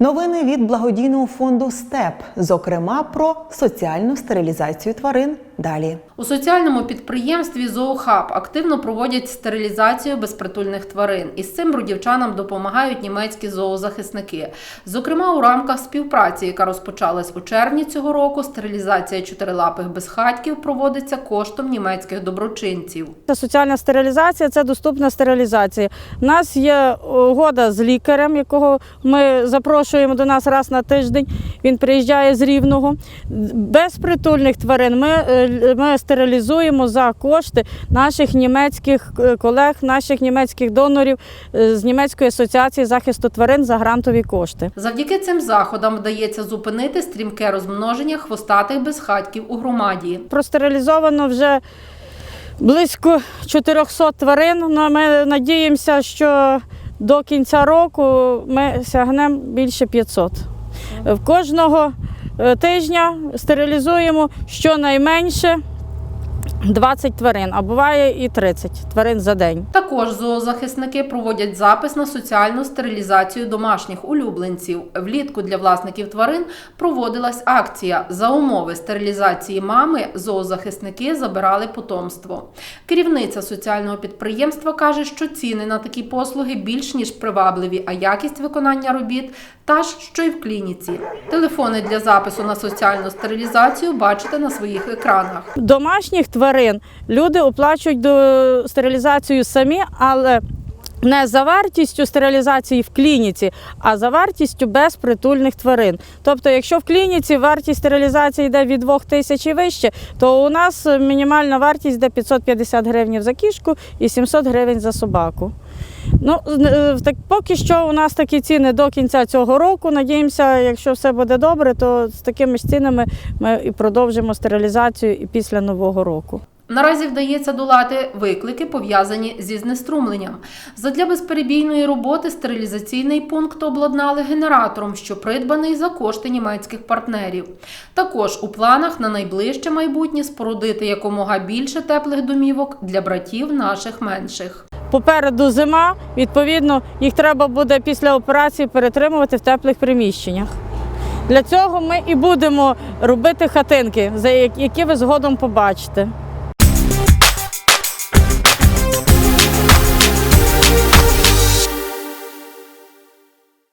Новини від благодійного фонду СТЕП, зокрема про соціальну стерилізацію тварин. Далі. У соціальному підприємстві Зоохаб активно проводять стерилізацію безпритульних тварин. І з цим бродівчанам допомагають німецькі зоозахисники. Зокрема, у рамках співпраці, яка розпочалась у червні цього року, стерилізація чотирилапих безхатьків проводиться коштом німецьких доброчинців. Це соціальна стерилізація це доступна стерилізація. У нас є угода з лікарем, якого ми запрошуємо до нас раз на тиждень. Він приїжджає з рівного. Безпритульних тварин ми, е, ми стерилізуємо за кошти наших німецьких е, колег, наших німецьких донорів е, з німецької асоціації захисту тварин за грантові кошти. Завдяки цим заходам вдається зупинити стрімке розмноження хвостатих безхатьків у громаді. Простерилізовано вже близько 400 тварин. Ну, Ми надіємося, що до кінця року ми сягнемо більше 500. В кожного тижня стерилізуємо щонайменше 20 тварин, а буває і 30 тварин за день. Також зоозахисники проводять запис на соціальну стерилізацію домашніх улюбленців. Влітку для власників тварин проводилась акція. За умови стерилізації мами зоозахисники забирали потомство. Керівниця соціального підприємства каже, що ціни на такі послуги більш ніж привабливі, а якість виконання робіт та ж, що й в клініці. Телефони для запису на соціальну стерилізацію бачите на своїх екранах. Домашніх тварин люди оплачують стерилізацію самі, але не за вартістю стерилізації в клініці, а за вартістю безпритульних тварин. Тобто, якщо в клініці вартість стерилізації йде від 2 тисяч і вище, то у нас мінімальна вартість йде 550 гривень за кішку і 700 гривень за собаку. Ну, е, так, поки що у нас такі ціни до кінця цього року. Надіємося, якщо все буде добре, то з такими ж цінами ми і продовжимо стерилізацію і після нового року. Наразі вдається долати виклики, пов'язані зі знеструмленням. Задля безперебійної роботи стерилізаційний пункт обладнали генератором, що придбаний за кошти німецьких партнерів. Також у планах на найближче майбутнє спорудити якомога більше теплих домівок для братів наших менших. Попереду зима, відповідно, їх треба буде після операції перетримувати в теплих приміщеннях. Для цього ми і будемо робити хатинки, які ви згодом побачите.